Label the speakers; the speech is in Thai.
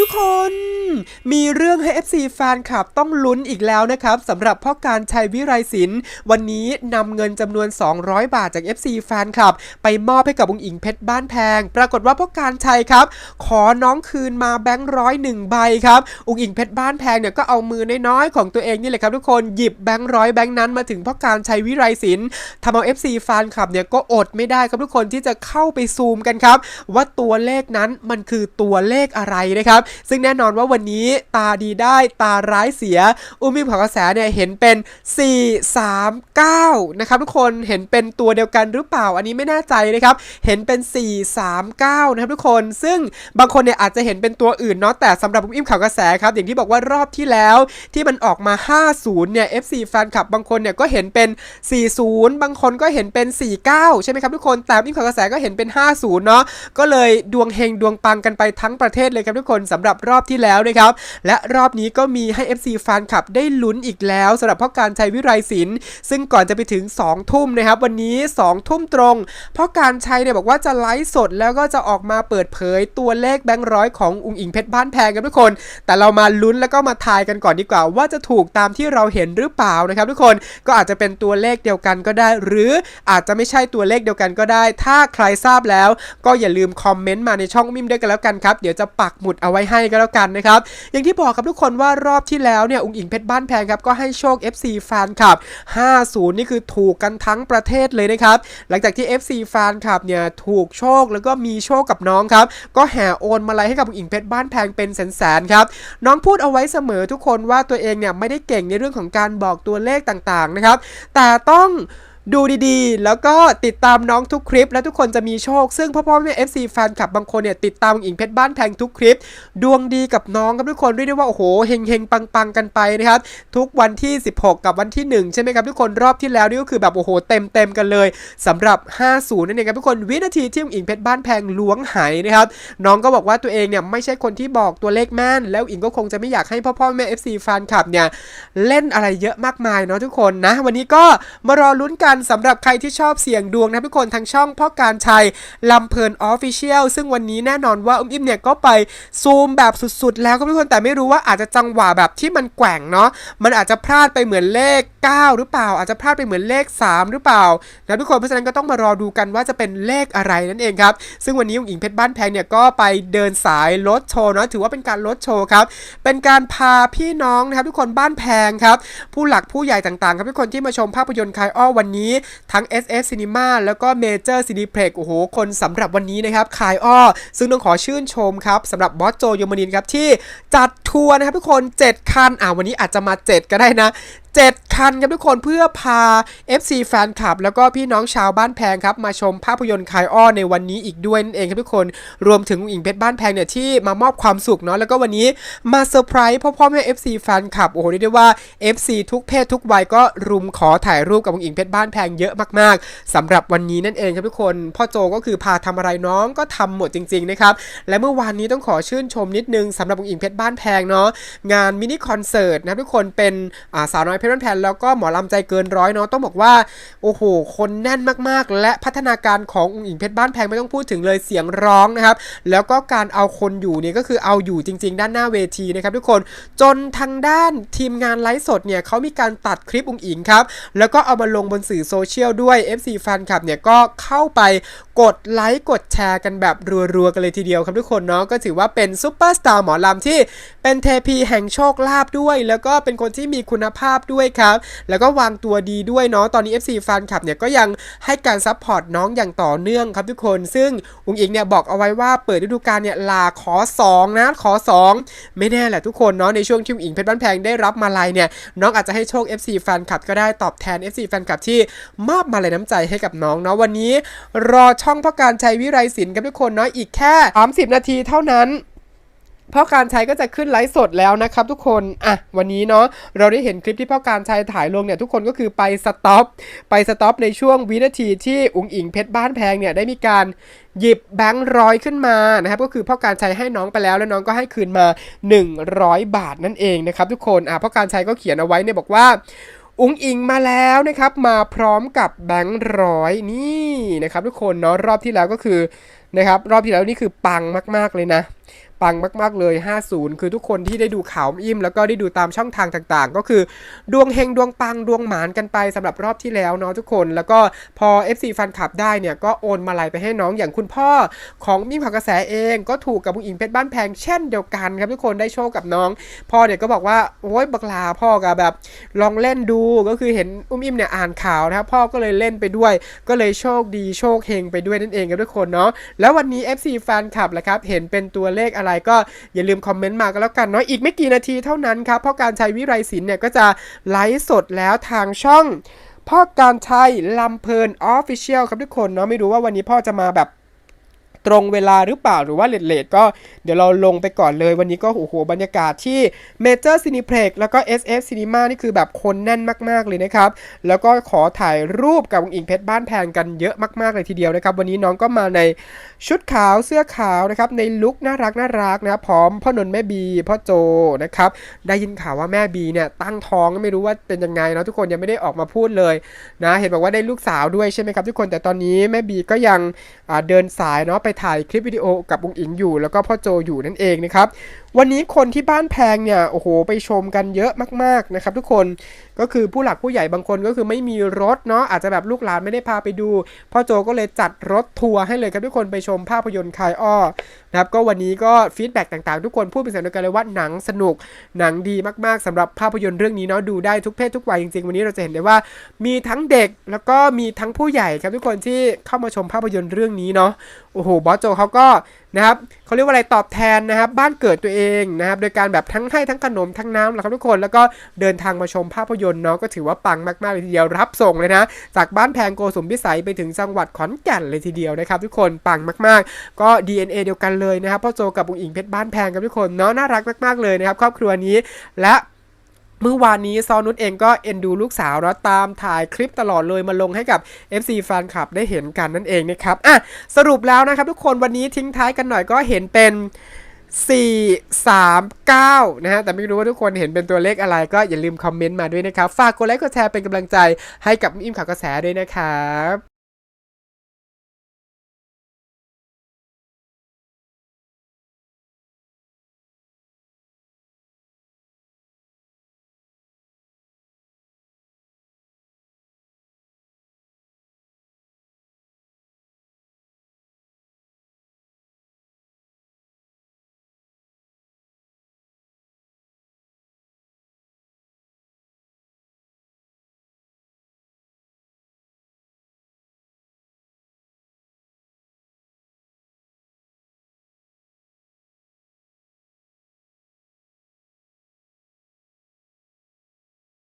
Speaker 1: ทุกคน มีเรื่องให้ FC แฟนคลับต้องลุ้นอีกแล้วนะครับสำหรับพ่อการชัยวิไรศิลป์วันนี้นำเงินจำนวน 200 บาทจาก FC แฟนคลับ ไปมอบให้กับองค์อิงเพชรบ้านแพง ปรากฏว่าพ่อการชัยครับ ขอน้องคืนมาแบงค์ร้อยหนึ่งใบครับองค์อิงเพชรบ้านแพงเนี่ยก็เอามือน้อยๆของตัวเองนี่แหละครับทุกคนหยิบแบงค์ร้อยแบงค์นั้นมาถึงพ่อการชัยวิไรศิลป์ทำเอา FC แฟนคลับเนี่ยก็อดไม่ได้ครับทุกคนที่จะเข้าไปซูมกันครับ ว่าตัวเลขนั้นมันคือตัวเลขอะไรนะครับ ซึ่งแน่นอนว่าวันนี้ตาดีได้ตาร้ายเสีย อุ้มมิมของกระแสเนี่ยเห็นเป็น 4 3 9 นะครับทุกคนเห็นเป็นตัวเดียวกันหรือเปล่า อันนี้ไม่แน่ใจนะครับ เห็นเป็น 4 3 9 นะครับทุกคน ซึ่งบางคนเนี่ยอาจจะเห็นเป็นตัวอื่นเนาะ แต่สำหรับอุ้มอิมข่าวกระแสครับ อย่างที่บอกว่ารอบที่แล้วที่มันออกมา 50 เนี่ย FC แฟนคลับบางคนเนี่ยก็เห็นเป็น 40 บางคนก็เห็นเป็น 49 ใช่ไหมครับทุกคน แต่อุ้มอิมข่าวกระแสก็เห็นเป็น 50 เนาะ ก็เลยดวงเฮงดวงปังกันไปทั้งประเทศเลยครับทุกคนสำหรับรอบที่แล้วนะครับ และรอบนี้ก็มีให้ FC แฟนคลับได้ลุ้นอีกแล้วสำหรับพ่อการชัยวิไรศิลป์ซึ่งก่อนจะไปถึง 2 ทุ่มนะครับ วันนี้ 2 ทุ่มตรงพ่อการชัยเนี่ยบอกว่าจะไลฟ์สดแล้วก็จะออกมาเปิดเผยตัวเลขแบงค์ร้อยของอุงอิงเพชรบ้านแพงกันทุกคน แต่เรามาลุ้นแล้วก็มาทายกันก่อนดีกว่า ว่าจะถูกตามที่เราเห็นหรือเปล่านะครับ ทุกคนก็อาจจะเป็นตัวเลขเดียวกันก็ได้ หรืออาจจะไม่ใช่ตัวเลขเดียวกันก็ได้ ถ้าใครทราบแล้ว ก็อย่าลืมคอมเมนต์มาในช่องมิมด้วยกันแล้วกันครับเดี๋ยวจะปักหมุดเอาไว้ให้ก็แล้วกันนะครับอย่างที่บอกครับทุกคนว่ารอบที่แล้วเนี่ยอุงอิงเพชรบ้านแพงครับก็ให้โชค FC แฟนคลับ 50 นี่คือถูกกันทั้งประเทศเลยนะครับ หลังจากที่ FC แฟนคลับเนี่ยถูกโชคแล้วก็มีโชคกับน้องครับ ก็แห่โอนมาลัยให้กับอุงอิงเพชรบ้านแพงเป็นแสนๆครับ น้องพูดเอาไว้เสมอทุกคนว่าตัวเองเนี่ยไม่ได้เก่งในเรื่องของการบอกตัวเลขต่างๆนะครับ แต่ต้อง ดูดีๆ แล้วก็ติดตามน้องทุกคลิป และทุกคนจะมีโชค ซึ่งพ่อพ่อแม่ FC แฟนคลับบางคนเนี่ยติดตามอิงเพชรบ้านแพงทุกคลิป ดวงดีกับน้องครับทุกคนเรียกได้ว่าโอ้โหเฮงเฮงปังปังๆกันไปนะครับทุกวันที่ 16 กับวันที่ 1 ใช่ไหมครับทุกคนรอบที่แล้วนี่ก็คือแบบโอ้โหเต็มเต็มๆกันเลยสำหรับ 50 นั่นเองครับทุกคนวินาทีที่อุ๋งอิงเพชรบ้านแพงล้วงไหนะครับน้องก็บอกว่าตัวเองเนี่ยไม่ใช่คนที่บอกตัวเลขแม่น แล้วอิงก็คงจะไม่อยากให้พ่อพ่อแม่ FC แฟนคลับเนี่ยเล่นอะไรเยอะมากมายเนาะทุกคนนะวันนี้ก็มารอลุ้นกันสำหรับใครที่ชอบเสี่ยงดวงนะทุกคนทางช่องพ่อการชัยลำเพลินออฟฟิเชียลซึ่งวันนี้แน่นอนว่าอุ้มอิ่มเนี่ยก็ไปซูมแบบสุดๆ แล้วครับทุกคนแต่ไม่รู้ว่าอาจจะจังหวะแบบที่มันแกว่งเนาะมันอาจจะพลาดไปเหมือนเลข 9 หรือเปล่า อาจจะพลาดไปเหมือนเลข 3 หรือเปล่านะทุกคนเพราะฉะนั้นก็ต้องมารอดูกันว่าจะเป็นเลขอะไรนั่นเองครับซึ่งวันนี้อุ๋งอิงเพชรบ้านแพงเนี่ยก็ไปเดินสายรถโชว์เนาะถือว่าเป็นการรถโชว์ครับเป็นการพาพี่น้องนะครับทุกคนบ้านแพงครับผู้หลักผู้ใหญ่ต่างๆ ครับทุกคนที่มาชมภาพยนตร์คายอ้อวันนี้ทั้ง SF Cinema แล้วก็ Major Cineplex โอ้โห คนสำหรับวันนี้นะครับคายอ้อ ซึ่งต้องขอชื่นชมครับสำหรับบอสโจโยมานินครับที่จัดทัวร์นะครับทุกคน 7 คันอ่าวันนี้อาจจะมา 7 ก็ได้นะ7 คันครับทุกคนเพื่อพา FC แฟนคลับ แล้วก็พี่น้องชาวบ้านแพงครับ มาชมภาพยนตร์คายอ้อในวันนี้อีกด้วยนั่นเองครับทุกคนรวมถึงวงอิงเพชรบ้านแพงเนี่ยที่มามอบความสุขเนาะแล้วก็วันนี้มาเซอร์ไพรส์พ่อพ่อแม่ FC แฟนคลับโอ้โหเรียกได้ว่า FC ทุกเพศทุกวัยก็รุมขอถ่ายรูปกับวงอิงเพชรบ้านแพงเยอะมากๆสำหรับวันนี้นั่นเองครับทุกคน พ่อโจก็คือพาทำอะไรน้องก็ทำหมดจริงๆนะครับและเมื่อวานนี้ต้องขอชื่นชมนิดนึงสำหรับวงอิงเพชรบ้านแพงเนาะงานมินิคอนเสิร์ตนะทุกคนเป็นสาวน้อยเพชรบ้านแพงแล้วก็หมอลำใจเกินร้อยเนาะต้องบอกว่าโอ้โห คนแน่นมากๆ และพัฒนาการของอุ๋งอิงเพชรบ้านแพงไม่ต้องพูดถึงเลยเสียงร้องนะครับ แล้วก็การเอาคนอยู่เนี่ยก็คือเอาอยู่จริง ๆ ด้านหน้าเวทีนะครับทุกคนจนทางด้านทีมงานไลฟ์สดเนี่ยเขามีการตัดคลิปอุ๋งอิงครับแล้วก็เอามาลงบนสื่อโซเชียลด้วย FC แฟนคลับเนี่ยก็เข้าไป กดไลค์กดแชร์กันแบบรัวๆกันเลยทีเดียวครับทุกคนเนาะก็ถือว่าเป็นซูเปอร์สตาร์หมอลำที่เป็นเทพีแห่งโชคลาภด้วย แล้วก็เป็นคนที่มีคุณภาพด้วยครับ แล้วก็วางตัวดีด้วยเนาะตอนนี้ FC แฟนคลับเนี่ยก็ยังให้การซัพพอร์ตน้องอย่างต่อเนื่องครับทุกคน ซึ่งอุงอิงเนี่ยบอกเอาไว้ว่าเปิดฤดูกาลเนี่ยลาขอ 2 นะขอ 2 ไม่แน่แหละทุกคนเนาะในช่วงที่อุงอิงเพชรบ้านแพงได้รับมาลัยเนี่ยน้องอาจจะให้โชค FC แฟนคลับก็ได้ตอบแทน FC แฟนคลับที่มอบมาลัยน้ำใจให้กับน้องเนาะวันนี้รอช่องพ่อการชัยวิไรศิลป์กับทุกคนเนาะอีกแค่ 30 นาทีเท่านั้นพ่อการชัยก็จะขึ้นไลฟ์สดแล้วนะครับทุกคน อะ วันนี้เนาะเราได้เห็นคลิปที่พ่อการชัยถ่ายลงเนี่ยทุกคนก็คือไปสต็อป ไปสต็อปในช่วงวินาทีที่อุ๋งอิงเพชรบ้านแพงเนี่ยได้มีการหยิบแบงค์ร้อยขึ้นมานะครับก็คือพ่อการชัยให้น้องไปแล้วแล้วน้องก็ให้คืนมา 100 บาทนั่นเองนะครับทุกคน อะพ่อการชัยก็เขียนเอาไว้เนี่ยบอกว่า อุงอิงมาแล้วนะครับมาพร้อมกับแบงค์ร้อยนี่นะครับทุกคนเนาะรอบที่แล้วก็คือนะครับรอบที่แล้วนี่คือปังมาก ๆเลยนะ ปังมากๆเลย 50 คือทุกคนที่ได้ดูข่าวอิ่ม แล้วก็ได้ดูตามช่องทางต่างๆ ก็คือดวงเฮงดวงปังดวงหมานกันไปสำหรับรอบที่แล้วเนาะทุกคน แล้วก็พอ FC แฟนคับได้เนี่ยก็โอนมาลัยไปให้น้องอย่างคุณพ่อของมิ่มข่าวกระแสเองก็ถูกกับบุญอิงเพชรบ้านแพงเช่นเดียวกันครับทุกคนได้โชคกับน้อง พ่อเนี่ยก็บอกว่าโอ้ยบักลาพ่อกับแบบลองเล่นดูก็คือเห็นอุ้มอิ่มเนี่ยอ่านข่าวนะครับพ่อก็เลยเล่นไปด้วย ก็เลยโชคดีโชคเฮงไปด้วยนั่นเองครับทุกคนเนาะแล้ววันนี้ FC แฟนคลับแหละครับเห็นเป็นตัวเลขอะไรก็อย่าลืมคอมเมนต์มากันแล้วกันเนาะอีกไม่กี่นาทีเท่านั้นครับ เพราะการใช้วิไรศิลป์เนี่ยก็จะไลฟ์สดแล้วทางช่องพ่อการชัยลำเพลินออฟฟิเชียลครับทุกคนเนาะไม่รู้ว่าวันนี้พ่อจะมาแบบ ตรงเวลาหรือเปล่าหรือว่าเลทเลทก็เดี๋ยวเราลงไปก่อนเลยวันนี้ก็โอ้โหบรรยากาศที่เมเจอร์ซินิเพล็กแล้วก็ SF Cinema นี่คือแบบคนแน่นมากๆเลยนะครับ แล้วก็ขอถ่ายรูปกับวงอิงเพชรบ้านแพงกันเยอะมากๆเลยทีเดียวนะครับ วันนี้น้องก็มาในชุดขาวเสื้อขาวนะครับในลุคน่ารักน่ารักนะครับพร้อมพ่อนนท์แม่บีพ่อโจนะครับได้ยินข่าวว่าแม่บีเนี่ยตั้งท้องไม่รู้ว่าเป็นยังไงเนาะทุกคนยังไม่ได้ออกมาพูดเลยนะเห็นบอกว่าได้ลูกสาวด้วยใช่ไหมครับทุกคนแต่ตอนนี้แม่บีก็ยังเดินสายเนาะไปถ่ายคลิปวิดีโอกับวงอิงอยู่ แล้วก็พ่อโจอยู่นั่นเองนะครับ วันนี้คนที่บ้านแพงเนี่ยโอ้โหไปชมกันเยอะมากๆนะครับทุกคนก็คือผู้หลักผู้ใหญ่บางคนก็คือไม่มีรถเนาะอาจจะแบบลูกหลานไม่ได้พาไปดูพ่อโจก็เลยจัดรถทัวร์ให้เลยครับทุกคนไปชมภาพยนตร์คายอ้อนะครับก็วันนี้ก็ฟีดแบ็กต่างๆ ทุกคนพูดเป็นเสียงเดียวกันเลยว่าหนังสนุกหนังดีมากๆสำหรับภาพยนตร์เรื่องนี้เนาะดูได้ทุกเพศทุกวัยจริงๆ วันนี้เราจะเห็นได้ว่ามีทั้งเด็กแล้วก็มีทั้งผู้ใหญ่ครับทุกคนที่เข้ามาชมภาพยนตร์เรื่องนี้เนาะโอ้โหบอสโจเขาก็นะครับเขาเรียกว่าอะไรตอบแทนนะครับ บ้านเกิดตัวเองนะครับ โดยการแบบทั้งให้ทั้งขนมทั้งน้ำแหละครับทุกคนแล้วก็เดินทางมาชมภาพยนตร์เนาะก็ถือว่าปังมากๆเลยทีเดียวรับส่งเลยนะจากบ้านแพงโกสุมพิสัยไปถึงจังหวัดขอนแก่นเลยทีเดียวนะครับ ทุกคนปังมากๆ ก็ DNA เดียวกันเลยนะครับพ่อโจกับบุงอิงเพชรบ้านแพงครับทุกคนเนาะน่ารักมากๆเลยนะครับครอบครัวนี้และ เมื่อวานนี้ซอนุชเองก็เอ็นดูลูกสาวแล้วตามถ่ายคลิปตลอดเลยมาลงให้กับ FC แฟนคลับได้เห็นกันนั่นเองนะครับอะสรุปแล้วนะครับทุกคนวันนี้ทิ้งท้ายกันหน่อยก็เห็นเป็น4 3 9 นะฮะ แต่ไม่รู้ว่าทุกคนเห็นเป็นตัวเลขอะไรก็อย่าลืมคอมเมนต์มาด้วยนะครับ ฝากกดไลค์กดแชร์เป็นกำลังใจให้กับอิมข่าวกระแสด้วยนะครับ